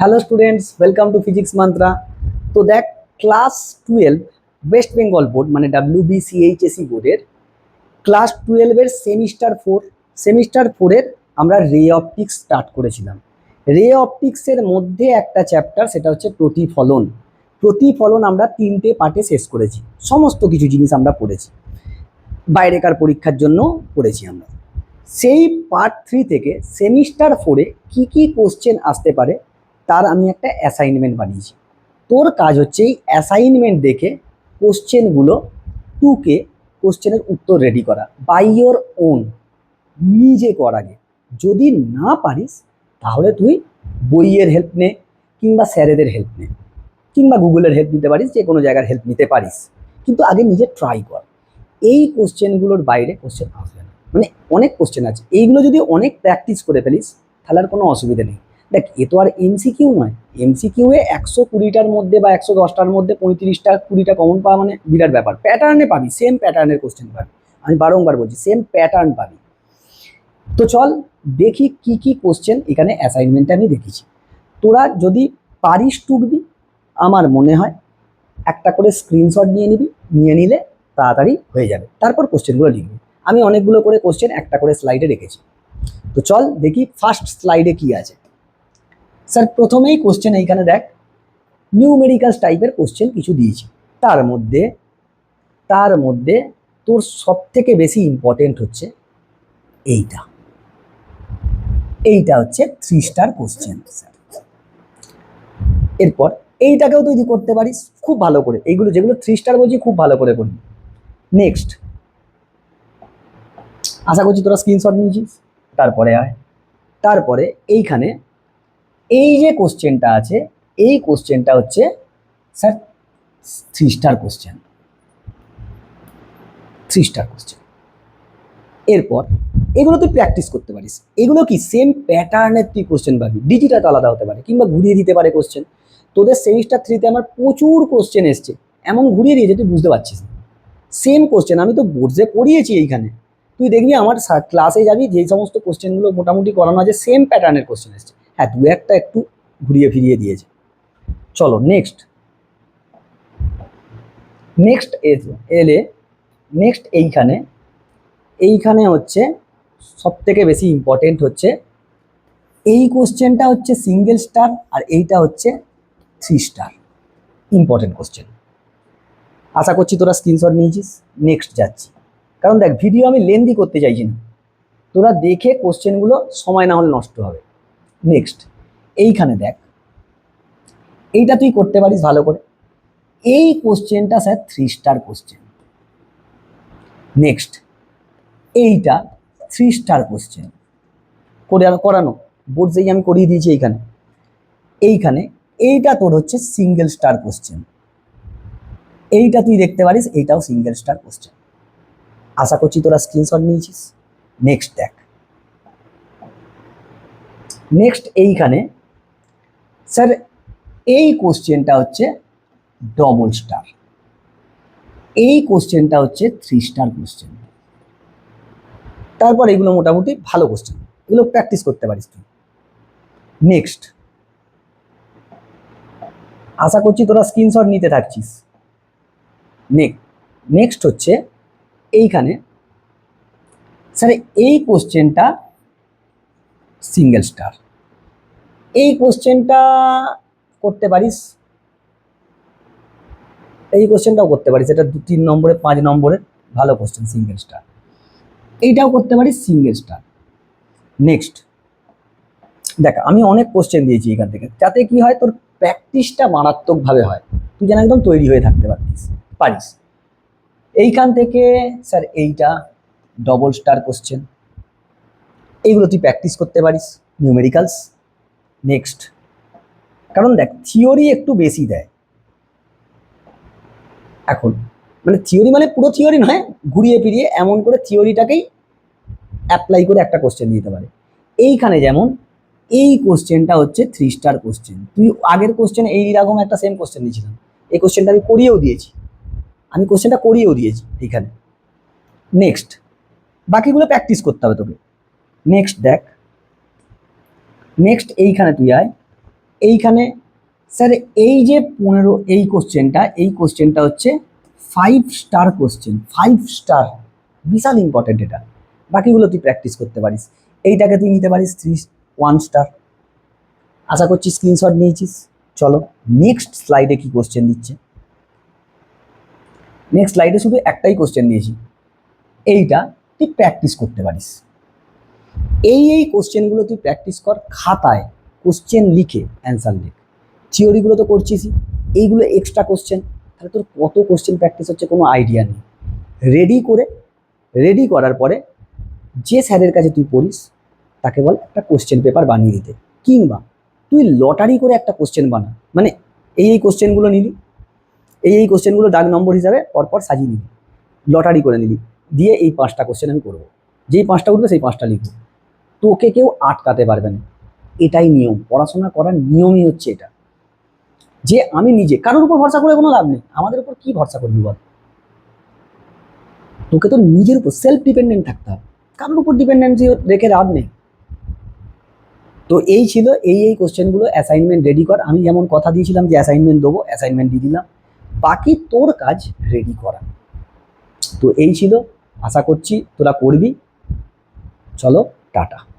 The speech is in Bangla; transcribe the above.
Hello students welcome to physics Mantra তো দেখ class twelve West Bengal board মানে ডাব্লিউ বিসিএইচএসি বোর্ডের ক্লাস টুয়েলভের সেমিস্টার ফোর সেমিস্টার ফোরের আমরা রে অপটিক্স স্টার্ট করেছিলাম। রে অপটিক্সের মধ্যে একটা চ্যাপ্টার সেটা হচ্ছে প্রতিফলন। প্রতিফলন আমরা তিনটে পার্টে শেষ করেছি। সমস্ত কিছু জিনিস আমরা পড়েছি। বাইরেকার পরীক্ষার জন্য পড়েছি আমরা। সেই পার্ট থ্রি থেকে সেমিস্টার ফোরে কি কি কোশ্চেন আসতে পারে তার আমি একটা অ্যাসাইনমেন্ট বানিয়েছি। তোর কাজ হচ্ছে এই অ্যাসাইনমেন্ট দেখে কোশ্চেনগুলো টুকে কোশ্চেনের উত্তর রেডি করা বাই ইয়োর ওন নিজে কর আগে। যদি না পারিস, তাহলে তুই বইয়ের হেল্প নে কিংবা স্যারেদের হেল্প নে। কিংবা গুগলের হেল্প নিতে পারিস, যে কোনো জায়গার হেল্প নিতে পারিস। কিন্তু আগে নিজে ট্রাই কর। এই কোশ্চেনগুলোর বাইরে কোশ্চেন আসবে না। মানে অনেক কোশ্চেন আছে। এইগুলো যদি অনেক প্র্যাকটিস করে ফেলিস, তাহলে আর কোনো অসুবিধা নেই। দেখ, এ তো আর এমসিকিউ নয়। এমসিকিউ এ একশো কুড়িটার মধ্যে বা একশো দশটার মধ্যে পঁয়ত্রিশটা, কুড়িটা কমন পাওয়া মানে বিরাট ব্যাপার। প্যাটার্নে পাবি সেম প্যাটার্নের কোশ্চেন পাবি আমি বারংবার বলছি সেম প্যাটার্ন পাবি। তো চল, দেখি কি কি কোশ্চেন এখানে অ্যাসাইনমেন্টে আমি দেখেছি। তোরা যদি পারিস টুকবি আমার মনে হয় একটা করে স্ক্রিনশট নিয়ে নিবি, নিয়ে নিলে তাড়াতাড়ি হয়ে যাবে। তারপর কোশ্চেনগুলো লিখবি। আমি অনেকগুলো করে কোশ্চেন একটা করে স্লাইডে রেখেছি। তো চল, দেখি ফার্স্ট স্লাইডে কি আছে। স্যার প্রথমেই কোশ্চেন এইখানে দেখ। নিউমেরিক্যালস টাইপের কোশ্চেন কিছু দিয়েছি। তার মধ্যে তার মধ্যে তোর সব থেকে বেশি ইম্পর্টেন্ট হচ্ছে এইটা। এইটা হচ্ছে থ্রি স্টার কোশ্চেন স্যার এরপর এইটাকেও তুই করতে পারিস, খুব ভালো করে। এইগুলো যেগুলো থ্রি স্টার বলছি, খুব ভালো করে করবি। নেক্সট আশা করছি তোরা স্ক্রিনশট নিয়েছিস। তারপরে আয়। তারপরে এইখানে এই যে কোশ্চেনটা আছে, এই কোশ্চেনটা হচ্ছে sir three star question three star question এরপর, এগুলো তুই প্র্যাকটিস করতে পারিস। এগুলো কি সেম প্যাটার্নের তুই কোশ্চেন পাবি? ডিজিটা তো আলাদা হতে পারে, কিংবা ঘুরিয়ে দিতে পারে কোশ্চেন তোদের সেমিস্টার থ্রিতে আমার প্রচুর কোশ্চেন এসছে। এমন ঘুরিয়ে দিয়েছে, তুই বুঝতে পারছিস সেম কোশ্চেন আমি তো বোর্ডে পড়িয়েছি এইখানে। তুই দেখবি আমার ক্লাসে যাবি, যেই সমস্ত কোশ্চেনগুলো মোটামুটি করানো আছে সেম প্যাটার্নের কোশ্চেন এসছে। হ্যাঁ দু একটা একটু ঘুরিয়ে ফিরিয়ে দিয়েছে। চলো নেক্সট নেক্সট এলে নেক্সট এইখানে এইখানে হচ্ছে সব থেকে বেশি ইম্পর্টেন্ট হচ্ছে, এই কোশ্চেনটা হচ্ছে সিঙ্গেল স্টার আর এইটা হচ্ছে থ্রি স্টার ইম্পর্টেন্ট কোশ্চেন আশা করছি তোরা স্ক্রিনশট নিয়েছিস। নেক্সট যাচ্ছি। কারণ দেখ ভিডিও আমি লেন্দি করতে চাইছি না। তোরা দেখে কোশ্চেনগুলো সময় না হলে নষ্ট হবে। নেক্সট এইখানে দেখ। এইটা তুই করতে পারিস ভালো করে। এই কোশ্চেনটা sir three star question next এইটা থ্রি স্টার কোশ্চেন করে করানো। বোর্ড যেই আমি করিয়ে দিয়েছি এইখানে। এইখানে এইটা তোর হচ্ছে সিঙ্গেল স্টার কোশ্চেন এইটা তুই দেখতে পারিস এইটাও সিঙ্গেল স্টার কোশ্চেন আশা করছি তোরা স্ক্রিনশট নিয়েছিস। নেক্সট দেখ। নেক্সট এইখানে স্যার এই কোশ্চেনটা হচ্ছে ডবল স্টার এই কোশ্চেনটা হচ্ছে থ্রি স্টার কোশ্চেন তারপর এগুলো মোটামুটি ভালো কোশ্চেন এগুলো প্র্যাকটিস করতে পারিস তুই। নেক্সট আশা করছি তোরা স্ক্রিনশট নিতে থাকছিস। নেক্সট হচ্ছে এইখানে স্যার এই কোশ্চেনটা সিঙ্গেল স্টার এই কোশ্চেনটা করতে পারিস? এই কোশ্চেনটাও করতে পারিস। এটা দু, তিন নম্বরে, পাঁচ নম্বরের ভালো কোশ্চেন সিঙ্গেল স্টার এইটাও করতে পারিস সিঙ্গেল স্টার নেক্সট দেখ, আমি অনেক কোশ্চেন দিয়েছি এখান থেকে। যাতে কি হয়, তোর প্র্যাকটিসটা মারাত্মকভাবে হয়। তুই যেন একদম তৈরি হয়ে থাকতে পারিস পারিস। এইখান থেকে স্যার এইটা ডবল স্টার কোশ্চেন এইগুলো তুই প্র্যাকটিস করতে পারিস নিউমেরিক্যালস নেক্সট কারণ দেখ থিওরি একটু বেশি দেয়। এখন মানে থিওরি মানে পুরো থিওরি নয়, ঘুরিয়ে ফিরিয়ে এমন করে থিওরিটাকেই অ্যাপ্লাই করে একটা কোশ্চেন দিতে পারে। এইখানে যেমন, এই কোশ্চেনটা হচ্ছে থ্রি স্টার কোশ্চেন তুই আগের কোশ্চেন এইরকম একটা সেম কোশ্চেন দিয়েছিলাম এই কোশ্চেনটা আমি করিয়েও দিয়েছি। আমি কোশ্চেনটা করিয়েও দিয়েছি এইখানে। নেক্সট বাকিগুলো প্র্যাকটিস করতে হবে তোকে। নেক্সট দেখ। নেক্সট এইখানে তুই আয়। এইখানে স্যার এই যে পনেরো, এই কোশ্চেনটা এই কোশ্চেনটা হচ্ছে five star question five star বিশাল ইম্পর্টেন্ট এটা। বাকিগুলো তুই প্র্যাকটিস করতে পারিস। এইটাকে তুই নিতে পারিস থ্রি ওয়ান স্টার আশা করছি স্ক্রিনশট নিয়েছিস। চলো নেক্সট স্লাইডে কি কোশ্চেন দিচ্ছে? নেক্সট স্লাইডে শুধু একটাই কোশ্চেন দিয়েছি এইটা তুই প্র্যাকটিস করতে পারিস। এই এই কোশ্চেনগুলো তুই প্র্যাকটিস কর খাতায়, কোশ্চেন লিখে অ্যান্সার লিখ। থিওরিগুলো তো করছিসই। এইগুলো এক্সট্রা কোশ্চেন তাহলে তোর কত কোশ্চেন প্র্যাকটিস হচ্ছে কোনো আইডিয়া নেই। রেডি করে রেডি করার পরে যে স্যারের কাছে তুই পড়িস, তাকে বল একটা কোশ্চেন পেপার বানিয়ে দিতে। কিংবা তুই লটারি করে একটা কোশ্চেন বানা। মানে এই এই কোশ্চেনগুলো নিলি। এই এই কোশ্চেনগুলো ডাক নম্বর হিসাবে পরপর সাজিয়ে নিলি। লটারি করে নিলি। দিয়ে এই পাঁচটা কোশ্চেন আমি করব। যেই পাঁচটা উঠবে সেই পাঁচটা লিখব। তোকে কেউ আটকাতে পারবে না। এটাই নিয়ম। পড়াশোনা করার নিয়মই হচ্ছে এটা। যে আমি নিজে, কারোর উপর ভরসা করে কোনো লাভ নেই। আমাদের উপর কি ভরসা করবি বল? তোকে তো নিজের উপর সেলফ ডিপেন্ডেন্ট থাকতে হবে। কারোর উপর ডিপেন্ডেন্সি রেখে লাভ নেই। তো এই ছিল এই এই কোশ্চেনগুলো অ্যাসাইনমেন্ট রেডি কর। আমি যেমন কথা দিয়েছিলাম যে অ্যাসাইনমেন্ট দেবো অ্যাসাইনমেন্ট দিয়ে দিলাম। বাকি তোর কাজ রেডি করা। তো এই ছিল। আশা করছি তোরা করবি। চলো, টাটা।